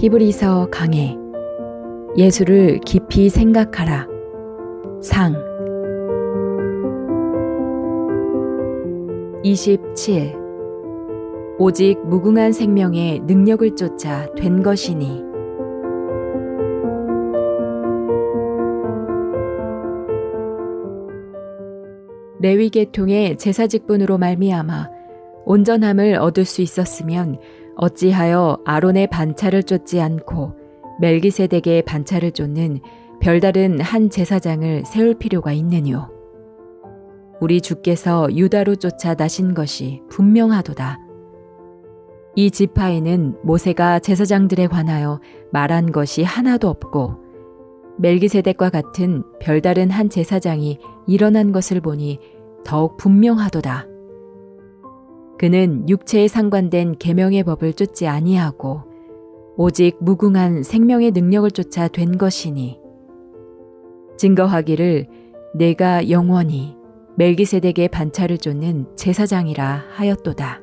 히브리서 강해. 예수를 깊이 생각하라. 상. 27. 오직 무궁한 생명의 능력을 쫓아 된 것이니. 레위 계통의 제사 직분으로 말미암아 온전함을 얻을 수 있었으면 어찌하여 아론의 반차를 쫓지 않고 멜기세덱의 반차를 쫓는 별다른 한 제사장을 세울 필요가 있느뇨. 우리 주께서 유다로 쫓아 나신 것이 분명하도다. 이 지파에는 모세가 제사장들에 관하여 말한 것이 하나도 없고 멜기세덱과 같은 별다른 한 제사장이 일어난 것을 보니 더욱 분명하도다. 그는 육체에 상관된 계명의 법을 쫓지 아니하고 오직 무궁한 생명의 능력을 쫓아 된 것이니 증거하기를 내가 영원히 멜기세덱의 반차를 쫓는 제사장이라 하였도다.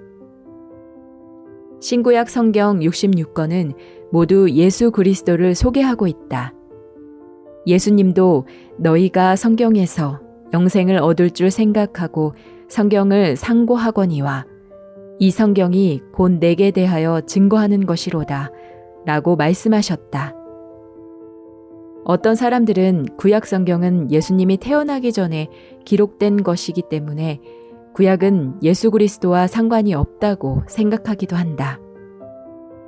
신구약 성경 66권은 모두 예수 그리스도를 소개하고 있다. 예수님도 너희가 성경에서 영생을 얻을 줄 생각하고 성경을 상고하거니와 이 성경이 곧 내게 대하여 증거하는 것이로다 라고 말씀하셨다. 어떤 사람들은 구약 성경은 예수님이 태어나기 전에 기록된 것이기 때문에 구약은 예수 그리스도와 상관이 없다고 생각하기도 한다.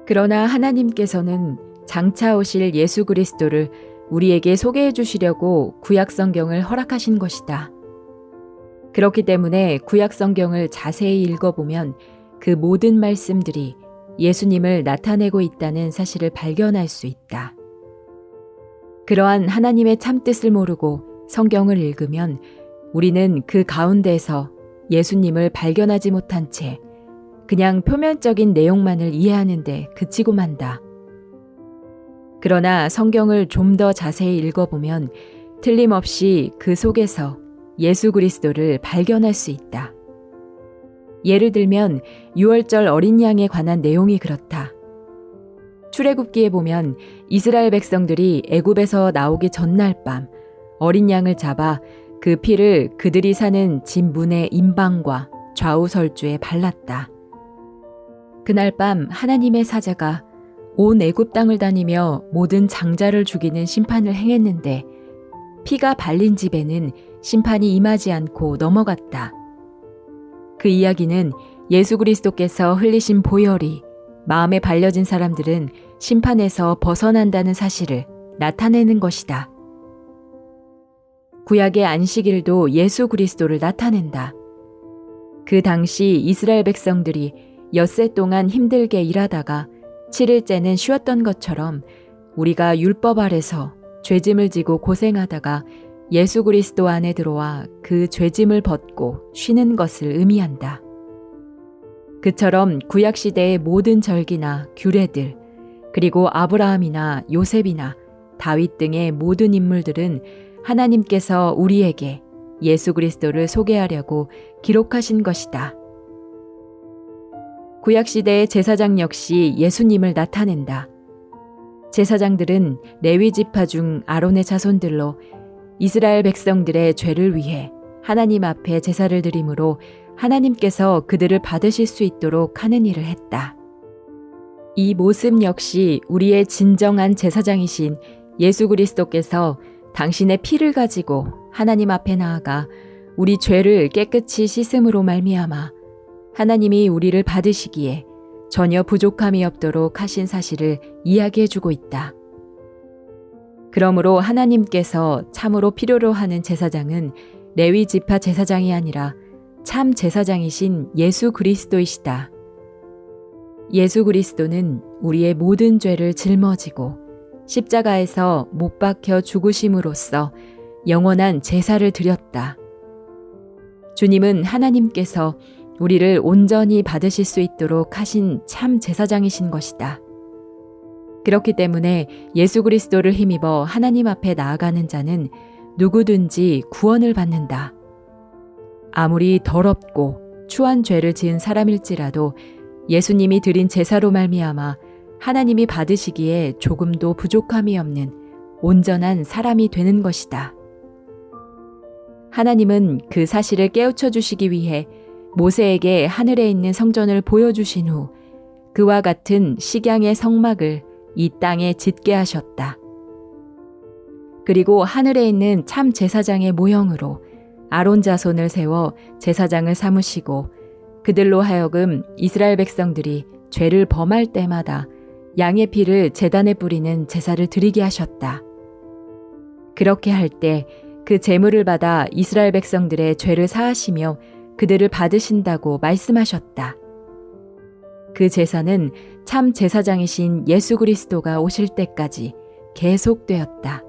그러나 하나님께서는 장차 오실 예수 그리스도를 우리에게 소개해 주시려고 구약 성경을 허락하신 것이다. 그렇기 때문에 구약 성경을 자세히 읽어보면 그 모든 말씀들이 예수님을 나타내고 있다는 사실을 발견할 수 있다. 그러한 하나님의 참뜻을 모르고 성경을 읽으면 우리는 그 가운데서 예수님을 발견하지 못한 채 그냥 표면적인 내용만을 이해하는데 그치고 만다. 그러나 성경을 좀 더 자세히 읽어보면 틀림없이 그 속에서 예수 그리스도를 발견할 수 있다. 예를 들면 6월절 어린 양에 관한 내용이 그렇다. 출애굽기에 보면 이스라엘 백성들이 애굽에서 나오기 전날 밤 어린 양을 잡아 그 피를 그들이 사는 집 문의 임방과 좌우 설주에 발랐다. 그날 밤 하나님의 사자가 온 애굽 땅을 다니며 모든 장자를 죽이는 심판을 행했는데 피가 발린 집에는 심판이 임하지 않고 넘어갔다. 그 이야기는 예수 그리스도께서 흘리신 보혈이 마음에 발려진 사람들은 심판에서 벗어난다는 사실을 나타내는 것이다. 구약의 안식일도 예수 그리스도를 나타낸다. 그 당시 이스라엘 백성들이 엿새 동안 힘들게 일하다가 7일째는 쉬었던 것처럼 우리가 율법 아래서 죄짐을 지고 고생하다가 예수 그리스도 안에 들어와 그 죄짐을 벗고 쉬는 것을 의미한다. 그처럼 구약시대의 모든 절기나 규례들, 그리고 아브라함이나 요셉이나 다윗 등의 모든 인물들은 하나님께서 우리에게 예수 그리스도를 소개하려고 기록하신 것이다. 구약시대의 제사장 역시 예수님을 나타낸다. 제사장들은 레위 지파 중 아론의 자손들로 이스라엘 백성들의 죄를 위해 하나님 앞에 제사를 드림으로 하나님께서 그들을 받으실 수 있도록 하는 일을 했다. 이 모습 역시 우리의 진정한 제사장이신 예수 그리스도께서 당신의 피를 가지고 하나님 앞에 나아가 우리 죄를 깨끗이 씻음으로 말미암아 하나님이 우리를 받으시기에 전혀 부족함이 없도록 하신 사실을 이야기해 주고 있다. 그러므로 하나님께서 참으로 필요로 하는 제사장은 레위 지파 제사장이 아니라 참 제사장이신 예수 그리스도이시다. 예수 그리스도는 우리의 모든 죄를 짊어지고 십자가에서 못 박혀 죽으심으로써 영원한 제사를 드렸다. 주님은 하나님께서 우리를 온전히 받으실 수 있도록 하신 참 제사장이신 것이다. 그렇기 때문에 예수 그리스도를 힘입어 하나님 앞에 나아가는 자는 누구든지 구원을 받는다. 아무리 더럽고 추한 죄를 지은 사람일지라도 예수님이 드린 제사로 말미암아 하나님이 받으시기에 조금도 부족함이 없는 온전한 사람이 되는 것이다. 하나님은 그 사실을 깨우쳐 주시기 위해 모세에게 하늘에 있는 성전을 보여주신 후 그와 같은 식양의 성막을 이 땅에 짓게 하셨다. 그리고 하늘에 있는 참 제사장의 모형으로 아론 자손을 세워 제사장을 삼으시고 그들로 하여금 이스라엘 백성들이 죄를 범할 때마다 양의 피를 제단에 뿌리는 제사를 드리게 하셨다. 그렇게 할 때 그 제물을 받아 이스라엘 백성들의 죄를 사하시며 그들을 받으신다고 말씀하셨다. 그 제사는 참 제사장이신 예수 그리스도가 오실 때까지 계속되었다.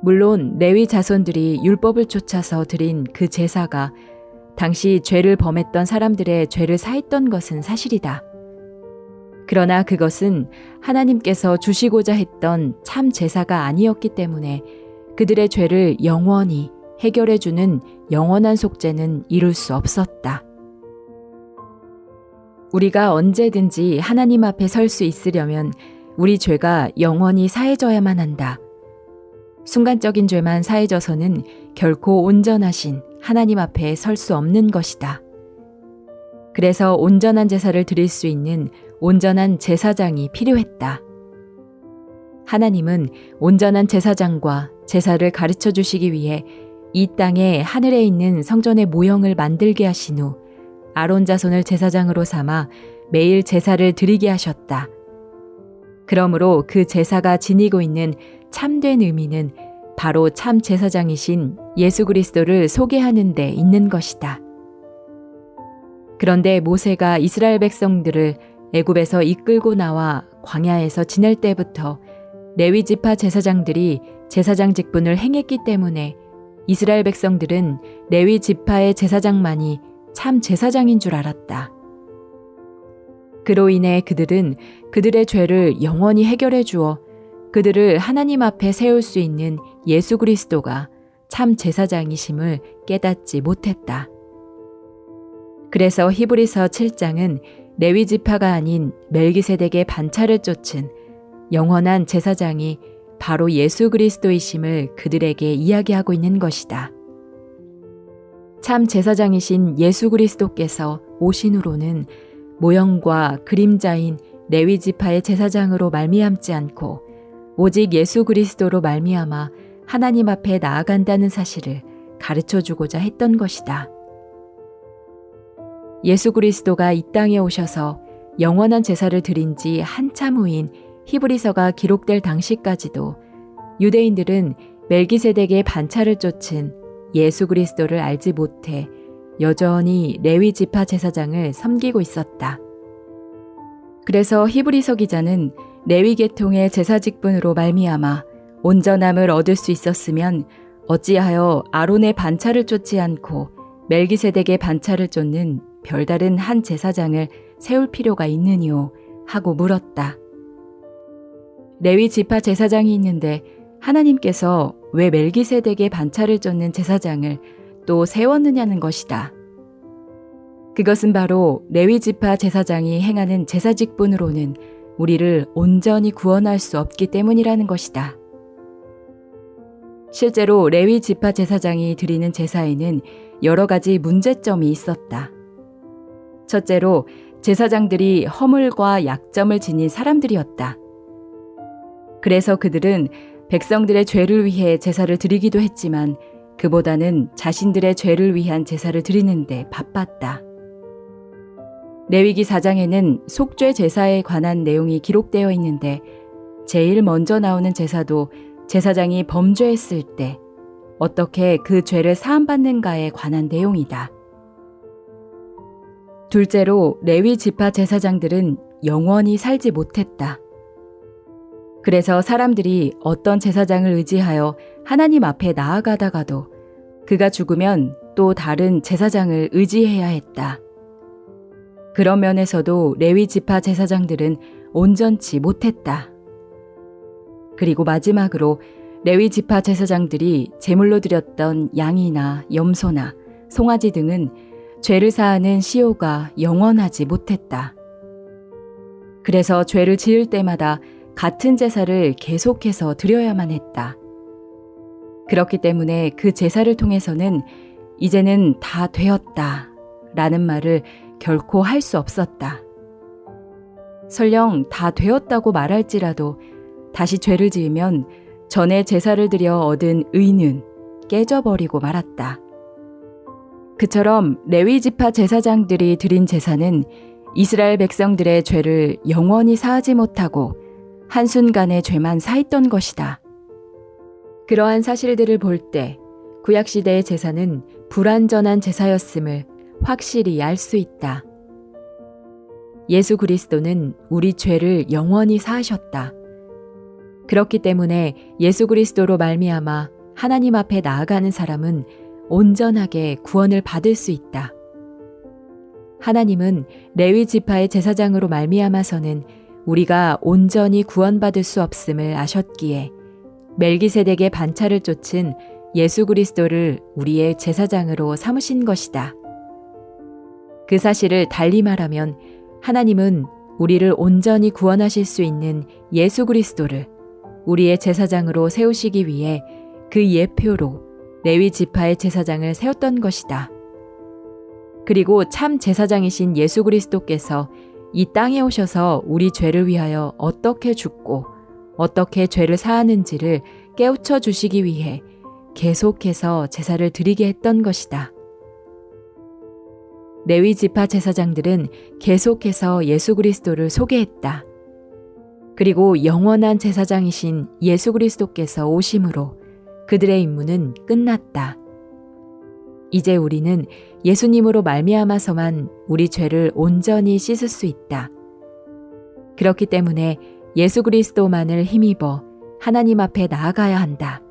물론 레위 자손들이 율법을 쫓아서 드린 그 제사가 당시 죄를 범했던 사람들의 죄를 사했던 것은 사실이다. 그러나 그것은 하나님께서 주시고자 했던 참 제사가 아니었기 때문에 그들의 죄를 영원히 해결해주는 영원한 속죄는 이룰 수 없었다. 우리가 언제든지 하나님 앞에 설 수 있으려면 우리 죄가 영원히 사해져야만 한다. 순간적인 죄만 사해져서는 결코 온전하신 하나님 앞에 설 수 없는 것이다. 그래서 온전한 제사를 드릴 수 있는 온전한 제사장이 필요했다. 하나님은 온전한 제사장과 제사를 가르쳐 주시기 위해 이 땅에 하늘에 있는 성전의 모형을 만들게 하신 후 아론 자손을 제사장으로 삼아 매일 제사를 드리게 하셨다. 그러므로 그 제사가 지니고 있는 참된 의미는 바로 참 제사장이신 예수 그리스도를 소개하는 데 있는 것이다. 그런데 모세가 이스라엘 백성들을 애굽에서 이끌고 나와 광야에서 지낼 때부터 레위 지파 제사장들이 제사장 직분을 행했기 때문에 이스라엘 백성들은 레위 지파의 제사장만이 참 제사장인 줄 알았다. 그로 인해 그들은 그들의 죄를 영원히 해결해 주어 그들을 하나님 앞에 세울 수 있는 예수 그리스도가 참 제사장이심을 깨닫지 못했다. 그래서 히브리서 7장은 레위 지파가 아닌 멜기세덱의 반차를 쫓은 영원한 제사장이 바로 예수 그리스도이심을 그들에게 이야기하고 있는 것이다. 참 제사장이신 예수 그리스도께서 오신 후로는 모형과 그림자인 레위 지파의 제사장으로 말미암지 않고 오직 예수 그리스도로 말미암아 하나님 앞에 나아간다는 사실을 가르쳐 주고자 했던 것이다. 예수 그리스도가 이 땅에 오셔서 영원한 제사를 드린 지 한참 후인 히브리서가 기록될 당시까지도 유대인들은 멜기세덱의 반차를 쫓은 예수 그리스도를 알지 못해 여전히 레위 지파 제사장을 섬기고 있었다. 그래서 히브리서 기자는 레위 계통의 제사 직분으로 말미암아 온전함을 얻을 수 있었으면 어찌하여 아론의 반차를 쫓지 않고 멜기세덱의 반차를 쫓는 별다른 한 제사장을 세울 필요가 있느니요 하고 물었다. 레위 지파 제사장이 있는데 하나님께서 왜 멜기세덱의 반차를 쫓는 제사장을 또 세웠느냐는 것이다. 그것은 바로 레위 지파 제사장이 행하는 제사 직분으로는 우리를 온전히 구원할 수 없기 때문이라는 것이다. 실제로 레위 지파 제사장이 드리는 제사에는 여러 가지 문제점이 있었다. 첫째로 제사장들이 허물과 약점을 지닌 사람들이었다. 그래서 그들은 백성들의 죄를 위해 제사를 드리기도 했지만 그보다는 자신들의 죄를 위한 제사를 드리는데 바빴다. 레위기 4장에는 속죄 제사에 관한 내용이 기록되어 있는데 제일 먼저 나오는 제사도 제사장이 범죄했을 때 어떻게 그 죄를 사함받는가에 관한 내용이다. 둘째로 레위 지파 제사장들은 영원히 살지 못했다. 그래서 사람들이 어떤 제사장을 의지하여 하나님 앞에 나아가다가도 그가 죽으면 또 다른 제사장을 의지해야 했다. 그런 면에서도 레위 지파 제사장들은 온전치 못했다. 그리고 마지막으로 레위 지파 제사장들이 제물로 드렸던 양이나 염소나 송아지 등은 죄를 사하는 시효가 영원하지 못했다. 그래서 죄를 지을 때마다 같은 제사를 계속해서 드려야만 했다. 그렇기 때문에 그 제사를 통해서는 이제는 다 되었다 라는 말을 결코 할 수 없었다. 설령 다 되었다고 말할지라도 다시 죄를 지으면 전에 제사를 드려 얻은 의는 깨져버리고 말았다. 그처럼 레위 지파 제사장들이 드린 제사는 이스라엘 백성들의 죄를 영원히 사하지 못하고 한순간의 죄만 사했던 것이다. 그러한 사실들을 볼 때 구약시대의 제사는 불완전한 제사였음을 확실히 알 수 있다. 예수 그리스도는 우리 죄를 영원히 사하셨다. 그렇기 때문에 예수 그리스도로 말미암아 하나님 앞에 나아가는 사람은 온전하게 구원을 받을 수 있다. 하나님은 레위 지파의 제사장으로 말미암아서는 우리가 온전히 구원받을 수 없음을 아셨기에 멜기세덱의 반차를 쫓은 예수 그리스도를 우리의 제사장으로 삼으신 것이다. 그 사실을 달리 말하면 하나님은 우리를 온전히 구원하실 수 있는 예수 그리스도를 우리의 제사장으로 세우시기 위해 그 예표로 레위 지파의 제사장을 세웠던 것이다. 그리고 참 제사장이신 예수 그리스도께서 이 땅에 오셔서 우리 죄를 위하여 어떻게 죽고 어떻게 죄를 사하는지를 깨우쳐 주시기 위해 계속해서 제사를 드리게 했던 것이다. 레위 지파 제사장들은 계속해서 예수 그리스도를 소개했다. 그리고 영원한 제사장이신 예수 그리스도께서 오심으로 그들의 임무는 끝났다. 이제 우리는 예수님으로 말미암아서만 우리 죄를 온전히 씻을 수 있다. 그렇기 때문에 예수 그리스도만을 힘입어 하나님 앞에 나아가야 한다.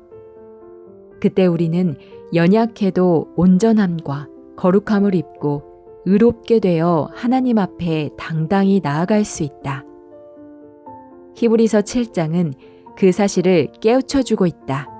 그때 우리는 연약해도 온전함과 거룩함을 입고 의롭게 되어 하나님 앞에 당당히 나아갈 수 있다. 히브리서 7장은 그 사실을 깨우쳐 주고 있다.